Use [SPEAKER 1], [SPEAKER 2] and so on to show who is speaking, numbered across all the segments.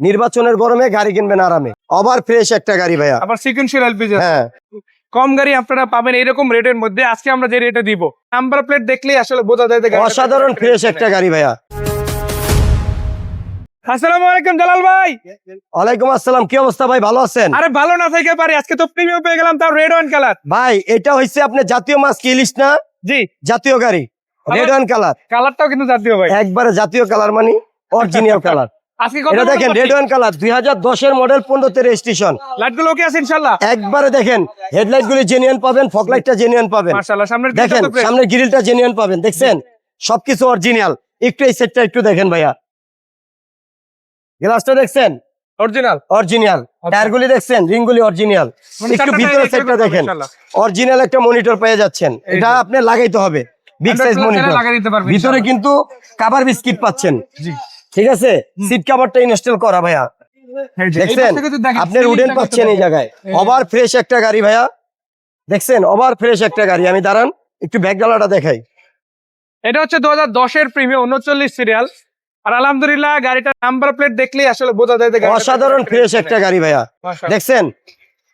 [SPEAKER 1] নির্বাচনের গরমে গাড়ি কিনবেন আরামে। ওভার ফ্রেশ একটা গাড়ি ভাইয়া।
[SPEAKER 2] আবার সিকুয়েন্সিয়াল এলপিজি
[SPEAKER 1] হ্যাঁ।
[SPEAKER 2] কম গাড়ি আপনারা পাবেন এরকম রেটের মধ্যে। আজকে আমরা যে রেটে দিব নাম্বার প্লেট দেখলেই আসলে বোঝা যায়
[SPEAKER 1] অসাধারণ ফ্রেশ একটা গাড়ি ভাইয়া।
[SPEAKER 2] আসসালামু আলাইকুম জালাল ভাই।
[SPEAKER 1] ওয়ালাইকুম আসসালাম কি অবস্থা ভাই? ভালো আছেন?
[SPEAKER 2] আরে ভালো না থেকে পারি আজকে তো প্রিমিয়াম পেয়ে গেলাম তাও রেড ওয়ান কালার
[SPEAKER 1] ভাই এটা হচ্ছে আপনার জাতীয় মাছ কি ইলিশ না?
[SPEAKER 2] জি।
[SPEAKER 1] জাতীয় গাড়ি রেড ওয়ান কালার
[SPEAKER 2] কালারটাও কিন্তু জাতীয় ভাই।
[SPEAKER 1] একবারে জাতীয় কালার মানে অরিজিনাল কালার এটা দেখেন রেড ওয়ান কালার দুই হাজার দশের মডেল পনেরোতে রেজিস্ট্রেশন
[SPEAKER 2] লাইটগুলো আছে ইনশাল্লাহ?
[SPEAKER 1] একবারে দেখেন হেডলাইট গুলি পাবেন ফকলাইটটা পাবেন। দেখেন সামনের গ্রিলটা পাবেন দেখছেন? সবকিছু অরিজিনাল একটু এই সেটটা একটু দেখেন ভাইয়া। গ্লাসটা দেখছেন?
[SPEAKER 2] অরিজিনাল
[SPEAKER 1] অরিজিনাল টায়ার দেখছেন? রিং গুলি অরিজিনাল একটু ভিতরে সেটটা দেখেন। অরিজিনাল একটা মনিটর পেয়ে যাচ্ছেন। এটা। আপনি লাগাইতে হবে। বিগ সাইজ মনিটর ভিতরে কিন্তু কাভার বিস্কিট পাচ্ছেন। ঠিক আছে? সিট কাভারটা ইনস্টল করা ভাইয়া। দেখছেন? আপনি উডেন পাচ্ছেন এই জায়গায়। ওভার ফ্রেশ একটা গাড়ি ভাইয়া। দেখছেন? ওভার ফ্রেশ একটা গাড়ি। আমি দাঁড়ান একটু ব্যাকডালাটা দেখাই।
[SPEAKER 2] এটা হচ্ছে দু হাজার দশের প্রিমিয়াম উনচল্লিশ সিরিয়াল আর আলহামদুলিল্লাহ গাড়িটার নাম্বার প্লেট দেখলেই আসলে বোঝা যায়
[SPEAKER 1] অসাধারণ ফ্রেশ একটা গাড়ি ভাইয়া। দেখছেন?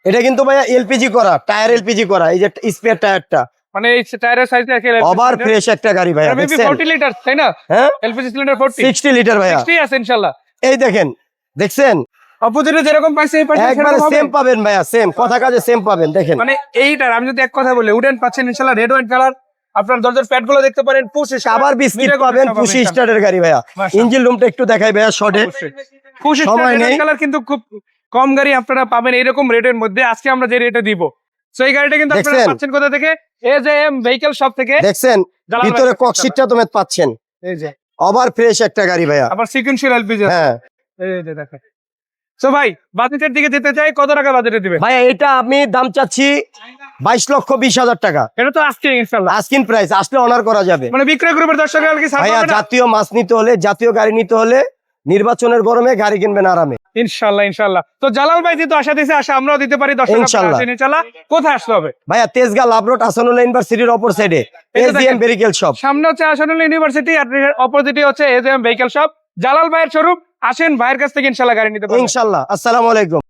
[SPEAKER 1] এটা কিন্তু ভাইয়া এলপিজি করা টায়ার এলপিজি করা এই যে স্পেয়ার টায়ারটা।
[SPEAKER 2] মানে এই টায়ারের সাইজ
[SPEAKER 1] ওভার ফ্রেশ একটা গাড়ি ভাইয়া
[SPEAKER 2] মেবি
[SPEAKER 1] দেখছেন?
[SPEAKER 2] লিটার তাই না?
[SPEAKER 1] হ্যাঁ?
[SPEAKER 2] LPG cylinder forty
[SPEAKER 1] sixty litre ভাইয়া।
[SPEAKER 2] সিক্সটি আছে ইনশাল্লাহ
[SPEAKER 1] এই দেখেন দেখছেন?
[SPEAKER 2] অপোজিটে যেরকম পাইছে এই পাশে
[SPEAKER 1] একবারে সেম পাবেন ভাইয়া সেম কথা কাজে সেম পাবেন দেখেন।
[SPEAKER 2] মানে এইটার আমি যদি এক কথা বলি উডেন পাচ্ছেন ইনশাল্লাহ রেড ওয়াইট কালার আপনার দরজার প্যাডগুলো দেখতে পারেন পুশ
[SPEAKER 1] আবার বিস্কিট পাবেন পুশি স্টারের গাড়ি ভাইয়া। ইঞ্জিন রুমটা একটু দেখাই ভাইয়া শর্টে
[SPEAKER 2] পুশ কালার কিন্তু খুব কম গাড়ি আপনারা পাবেন এরকম রেটের মধ্যে। আজকে আমরা যে রেটে দিব সো এই গাড়িটা কিন্তু আপনারা পাচ্ছেন কোথা থেকে? এ ভেহিকল শপ থেকে।
[SPEAKER 1] দেখছেন? ভিতরে
[SPEAKER 2] ভাই,
[SPEAKER 1] ককশিটটা তুমি পাচ্ছেন।
[SPEAKER 2] এই যে।
[SPEAKER 1] ওভার ফ্রেশ একটা গাড়ি ভাইয়া।
[SPEAKER 2] আবার সিকুয়েন্সিয়াল এলপিজি
[SPEAKER 1] হ্যাঁ।
[SPEAKER 2] এই যে দেখেন সো ভাই বাজেটের দিকে যেতে চাই কত টাকা বাজেটে দিবে
[SPEAKER 1] ভাইয়া এটা আমি দাম চাচ্ছি বাইশ লক্ষ বিশ হাজার টাকা।
[SPEAKER 2] এটা তো আজকে
[SPEAKER 1] প্রাইস আসলে অনার করা যাবে।
[SPEAKER 2] মানে বিক্রয় গ্রুপের দর্শক
[SPEAKER 1] জাতীয় মাছ নিতে হলে জাতীয় গাড়ি নিতে হলে নির্বাচনের গরমে গাড়ি কিনবেন আরামে।
[SPEAKER 2] ইনশাল্লাহ ইনশাল্লাহ। তো জালাল ভাই যেহেতু আশা দিয়েছে আশা আমরাও দিতে পারি দর্শক
[SPEAKER 1] ইনশাল্লাহ।
[SPEAKER 2] কোথায় আসতে হবে?
[SPEAKER 1] ভাইয়া তেজগা লাভ রোড আসানুল্লাহ ইউনিভার্সিটির অপর সাইডে
[SPEAKER 2] এজিএম।
[SPEAKER 1] বেরিকেল শপ
[SPEAKER 2] সামনে হচ্ছে আসানুল ইউনিভার্সিটি আর অপোজিটে হচ্ছে এজিএম ভেহিকল শপ জালাল ভাইয়ের স্বরূপ আসেন ভাইয়ের কাছ থেকে ইনশাল্লাহ গাড়ি নিতে পারবেন।
[SPEAKER 1] ইনশাল্লাহ। আসসালামু আলাইকুম।